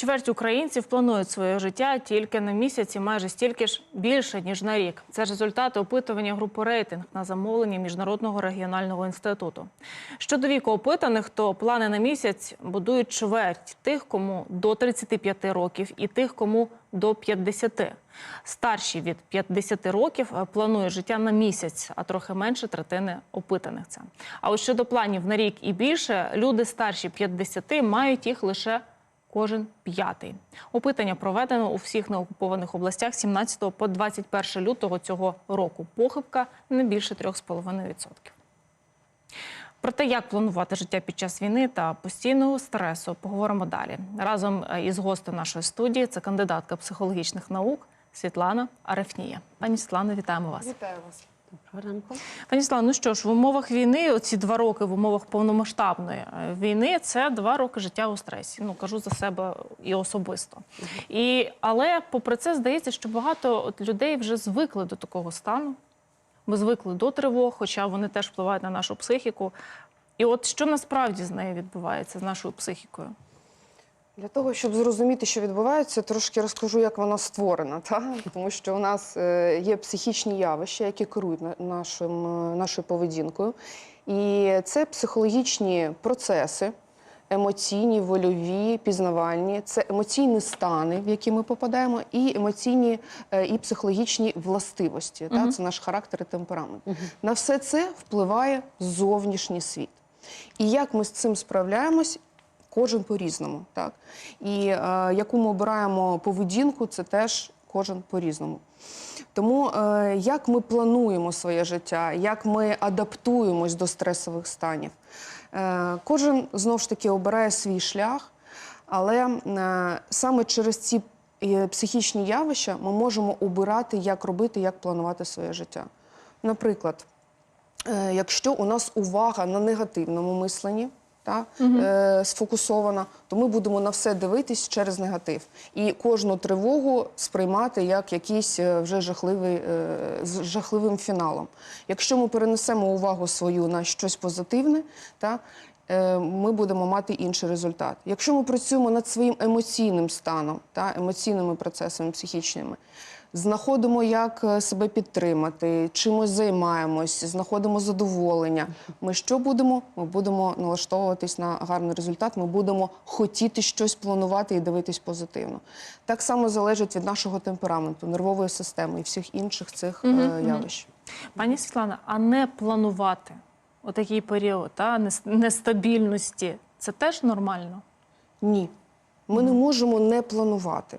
Чверть українців планують своє життя тільки на місяць і майже стільки ж більше ніж на рік. Це результати опитування групи рейтинг на замовлення міжнародного регіонального інституту. Щодо віку опитаних, то плани на місяць будують чверть тих, кому до 35 років, і тих, кому до 50. Старші від 50 років е, планують життя на місяць, а трохи менше третини опитаних це. А от щодо планів на рік і більше, люди старші 50 мають їх лише кожен п'ятий. Опитання проведено у всіх неокупованих областях 17 по 21 лютого цього року. Похибка не більше 3,5%. Про те, як планувати життя під час війни та постійного стресу, поговоримо далі. Разом е, із гостем нашої студії це кандидатка психологічних наук Світлана Арефнія. Пані Світлано, вітаємо вас. Вітаю вас. Доброго ранку. Пані Світлано, ну що ж, в умовах війни, оці два роки в умовах повномасштабної е, війни, це два роки життя у стресі. Ну кажу за себе і особисто. І але, попри це, здається, що багато от людей вже звикли до такого стану. Ми звикли до тривог, хоча вони теж впливають на нашу психіку. І от що насправді з нею відбувається з нашою психікою? Для того, щоб зрозуміти, що відбувається, трошки розкажу, як вона створена. Та? Тому що у нас е, є психічні явища, які керують нашим, е, нашою поведінкою. І це психологічні процеси, емоційні, вольові, пізнавальні, це емоційні стани, в які ми попадаємо, і емоційні е, і психологічні властивості. Та? Це наш характер і темперамент. На все це впливає зовнішній світ. І як ми з цим справляємось, кожен по-різному. Так? І е, яку ми обираємо поведінку, це теж кожен по-різному. Тому е, як ми плануємо своє життя, як ми адаптуємось до стресових станів, е, кожен знову ж таки обирає свій шлях, але е, саме через ці е, психічні явища ми можемо обирати, як робити, як планувати своє життя. Наприклад, Е, Якщо у нас увага на негативному мисленні та, е, сфокусована, то ми будемо на все дивитись через негатив. І кожну тривогу сприймати як якийсь е, вже жахливий, е, з жахливим фіналом. Якщо ми перенесемо увагу свою на щось позитивне, та, е, ми будемо мати інший результат. Якщо ми працюємо над своїм емоційним станом, та, емоційними процесами психічними, знаходимо, як е, себе підтримати, чимось займаємось, знаходимо задоволення. Ми що будемо? Ми будемо налаштовуватись на гарний результат. Ми будемо хотіти щось планувати і дивитись позитивно. Так само залежить від нашого темпераменту, нервової системи і всіх інших цих е, явищ. Пані Світлана, а не планувати отакий період та, нестабільності це теж нормально? Ні, ми не можемо не планувати.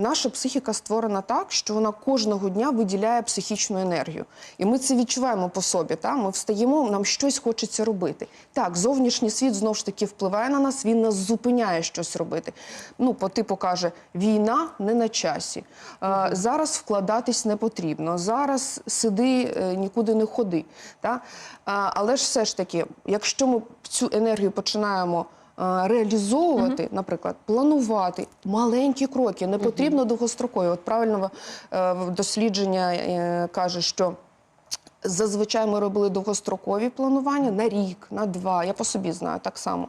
Наша психіка створена так, що вона кожного дня виділяє психічну енергію. І ми це відчуваємо по собі. Та? Ми встаємо, нам щось хочеться робити. Так, зовнішній світ знову ж таки впливає на нас, він нас зупиняє щось робити. Ну, по типу каже, війна не на часі. Е, зараз вкладатись не потрібно. Зараз сиди, е, нікуди не ходи. Та? А, але ж все ж таки, якщо ми цю енергію починаємо е, реалізовувати, наприклад, планувати маленькі кроки, не потрібно довгострокові. От правильно е, дослідження е, каже, що. Зазвичай ми робили довгострокові планування на рік, на два. Я по собі знаю так само.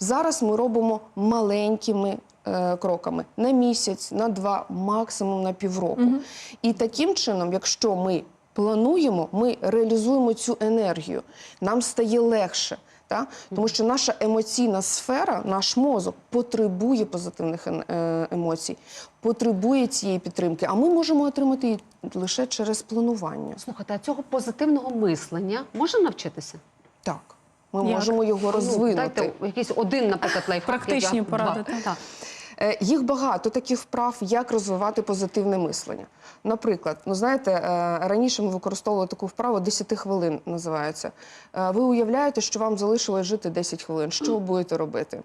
Зараз ми робимо маленькими е, кроками на місяць, на два, максимум на півроку. І таким чином, якщо ми плануємо, ми реалізуємо цю енергію. Нам стає легше. Та? Тому що наша емоційна сфера, наш мозок потребує позитивних е, емоцій, потребує цієї підтримки, а ми можемо отримати її лише через планування. Слухайте, а цього позитивного мислення можна навчитися? Так, ми Як? можемо його Ну, розвинути. дайте якийсь один, наприклад, лайфхак. Практичні я- поради, так. Е, Їх багато таких вправ, як розвивати позитивне мислення. Наприклад, ну знаєте, е, раніше ми використовували таку вправу 10 хвилин називається. Е, Ви уявляєте, що вам залишилось жити 10 хвилин. Що ви будете робити?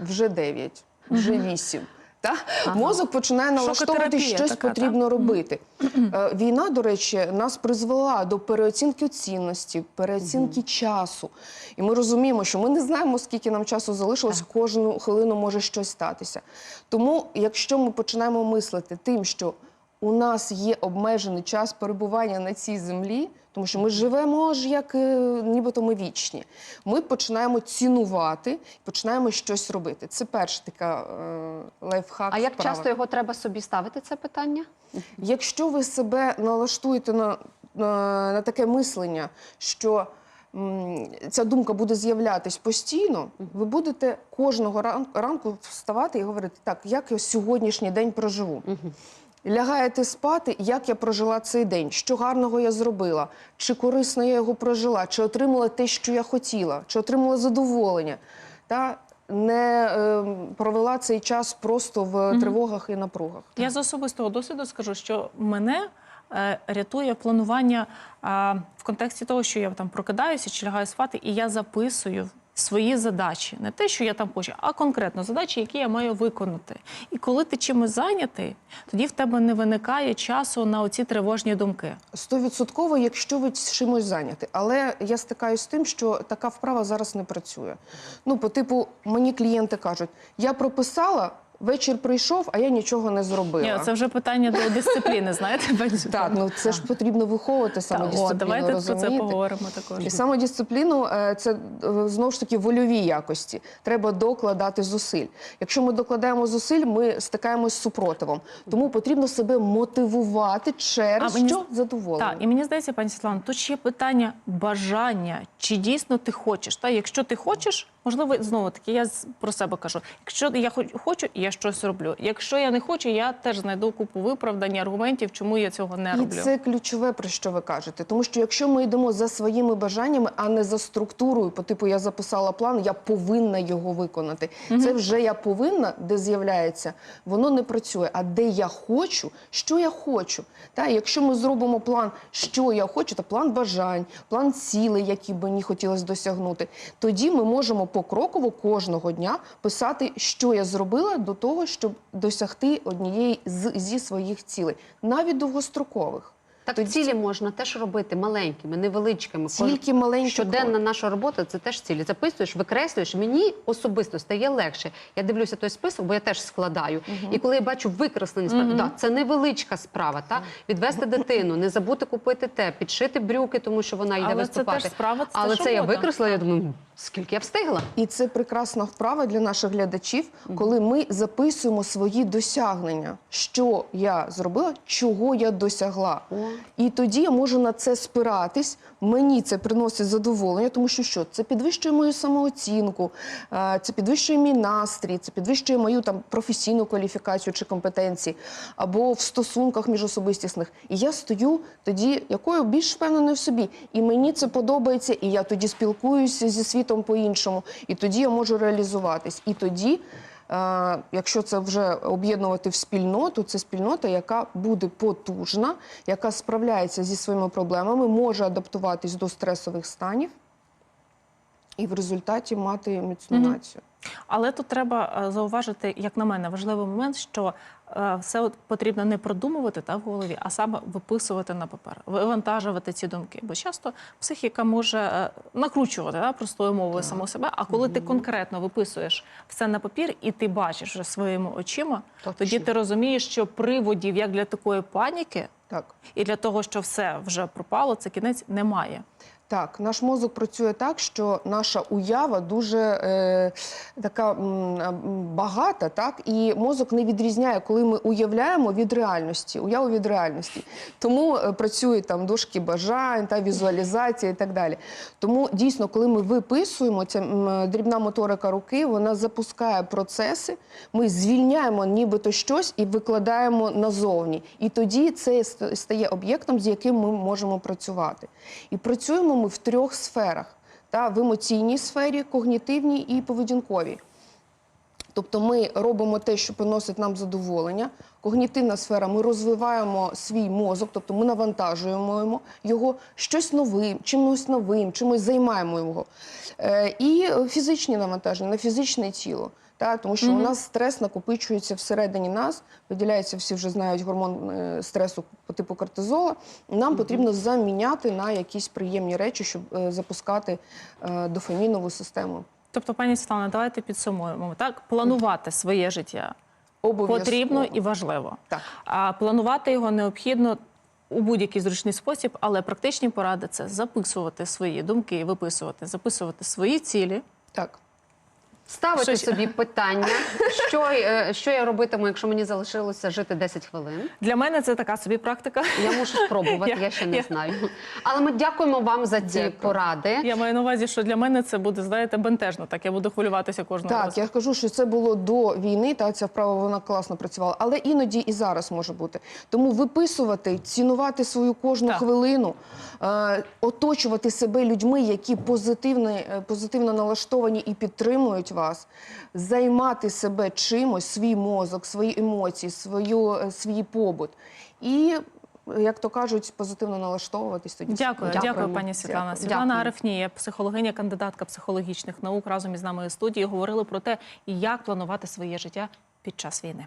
Вже 9, вже 8. Та? Мозок починає налаштовувати щось така, потрібно робити. Е, Війна, до речі, нас призвела до переоцінки цінності, переоцінки часу. І ми розуміємо, що ми не знаємо, скільки нам часу залишилось, кожну хвилину може щось статися. Тому, якщо ми починаємо мислити тим, що у нас є обмежений час перебування на цій землі, Тому що ми живемо ж як е, нібито ми вічні. Ми починаємо цінувати, починаємо щось робити. Це перша така е, лайфхак. А як справа. часто його треба собі ставити це питання? Якщо ви себе налаштуєте на, на, на таке мислення, що м, ця думка буде з'являтись постійно, ви будете кожного ран- ранку вставати і говорити, так, як я сьогоднішній день проживу. Лягаєте спати, як я прожила цей день, що гарного я зробила, чи корисно я його прожила, чи отримала те, що я хотіла, чи отримала задоволення. Та не е, провела цей час просто в тривогах і напругах. Я з особистого досвіду скажу, що мене е, рятує планування е, в контексті того, що я там прокидаюся чи лягаю спати, і я записую свої задачі, не те, що я там хочу, а конкретно задачі, які я маю виконати. І коли ти чимось зайнятий, тоді в тебе не виникає часу на оці тривожні думки. Стовідсотково, якщо ви чимось зайняті. Але я стикаюсь з тим, що така вправа зараз не працює. Ну, по типу, мені клієнти кажуть, я прописала, вечір прийшов, а я нічого не зробила. Ні, це вже питання до дисципліни, знаєте, Так, ну це ж потрібно виховувати самодисципліну, о, давайте про це поговоримо також. І самодисципліну е, це е, знову ж таки вольові якості. Треба докладати зусиль. Якщо ми докладаємо зусиль, ми стикаємось з супротивом. Тому потрібно себе мотивувати через А мені що задоволення. Так, і мені здається, пані Світлана, тут ще питання бажання, чи дійсно ти хочеш. Та якщо ти хочеш, можливо, знову таки, я про себе кажу. Якщо я хоч- хочу, я щось роблю. Якщо я не хочу, я теж знайду купу виправдань, аргументів, чому я цього не І це ключове, про що ви кажете. Тому що якщо ми йдемо за своїми бажаннями, а не за структурою, по типу я записала план, я повинна його виконати. Це вже я повинна, де з'являється, воно не працює. А де я хочу, що я хочу. Та якщо ми зробимо план, що я хочу, то план бажань, план цілей, які б мені хотілося досягнути, тоді ми можемо покроково кожного дня писати, що я зробила до того, щоб досягти однієї з зі своїх цілей, навіть довгострокових. Так Тоді- цілі можна теж робити маленькими, невеличкими. Тільки маленькі Щоденна кроки. наша робота це теж цілі. Записуєш, викреслюєш. Мені особисто стає легше. Я дивлюся той список, бо я теж складаю. І коли я бачу викреслені справи, да, це невеличка справа. Та відвести дитину, не забути купити те, підшити брюки, тому що вона йде Але це виступати. теж справа, це Але це я робота. викреслила. Я думаю, «М, скільки я встигла. І це прекрасна вправа для наших глядачів, коли ми записуємо свої досягнення, що я зробила, чого я досягла. І тоді я можу на це спиратись. Мені це приносить задоволення, тому що що це підвищує мою самооцінку, е, це підвищує мій настрій, це підвищує мою там професійну кваліфікацію чи компетенції, або в стосунках міжособистісних. І я стою тоді, якою більш впевненою в собі. І мені це подобається, і я тоді спілкуюся зі світом по-іншому, і тоді я можу реалізуватись. І тоді. е, Якщо це вже об'єднувати в спільноту, це спільнота, яка буде потужна, яка справляється зі своїми проблемами, може адаптуватись до стресових станів і в результаті мати міцну Мгм. націю. Але тут треба е, зауважити, як на мене, важливий момент, що е, все потрібно не продумувати та в голові, а саме виписувати на папер, вивантажувати ці думки. Бо часто психіка може е, накручувати та, простою мовою саму себе. А коли ти конкретно виписуєш все на папір і ти бачиш вже своїми очима, Точно. тоді ти розумієш, що приводів як для такої паніки. Так. І для того, що все вже пропало, це кінець немає. Так, наш мозок працює так, що наша уява дуже е, така м, багата, так і мозок не відрізняє, коли ми уявляємо від реальності, уяву від реальності. Тому е, працюють там дошки бажань та візуалізація і так далі. Тому дійсно, коли ми виписуємо, ця м, дрібна моторика руки, вона запускає процеси. Ми звільняємо нібито щось і викладаємо назовні. І тоді це стає об'єктом, з яким ми можемо працювати. І працюємо ми в трьох сферах: та в емоційній сфері, когнітивній і поведінковій. Тобто ми робимо те, що приносить нам задоволення. Когнітивна сфера, ми розвиваємо свій мозок, тобто ми навантажуємо його щось новим, чимось новим, чимось займаємо його. Е, і фізичні навантаження на фізичне тіло. Та, тому що у нас стрес накопичується всередині нас, виділяється, всі вже знають гормон е, стресу по типу кортизола. Нам потрібно заміняти на якісь приємні речі, щоб е, запускати е, дофамінову систему. Тобто, пані Світлана, давайте підсумуємо так. Планувати своє життя Обов'язково. потрібно і важливо. Так. А планувати його необхідно у будь-який зручний спосіб, але практичні поради це записувати свої думки, виписувати, записувати свої цілі. Так. Ставити Що ще? собі питання, що, е, що я робитиму, якщо мені залишилося жити 10 хвилин. Для мене це така собі практика. Я можу спробувати, Я- я ще не я- знаю. Але ми дякуємо вам за ці Дякую. поради. Я маю на увазі, що для мене це буде, знаєте, бентежно. Так я буду хвилюватися кожного Так, разу. я кажу, що це було до війни, та ця вправа вона класно працювала, але іноді і зараз може бути. Тому виписувати, цінувати свою кожну Так. хвилину, е, оточувати себе людьми, які позитивно, е, позитивно налаштовані і підтримують вас, займати себе чимось, свій мозок, свої емоції, свою, е, свій побут. І, як то кажуть, позитивно налаштовуватись тоді. Дякую, дякую, пані Світлана. Дякую. Світлана Дякую. Арефнія, психологиня, кандидатка психологічних наук, разом із нами у студії говорили про те, як планувати своє життя під час війни.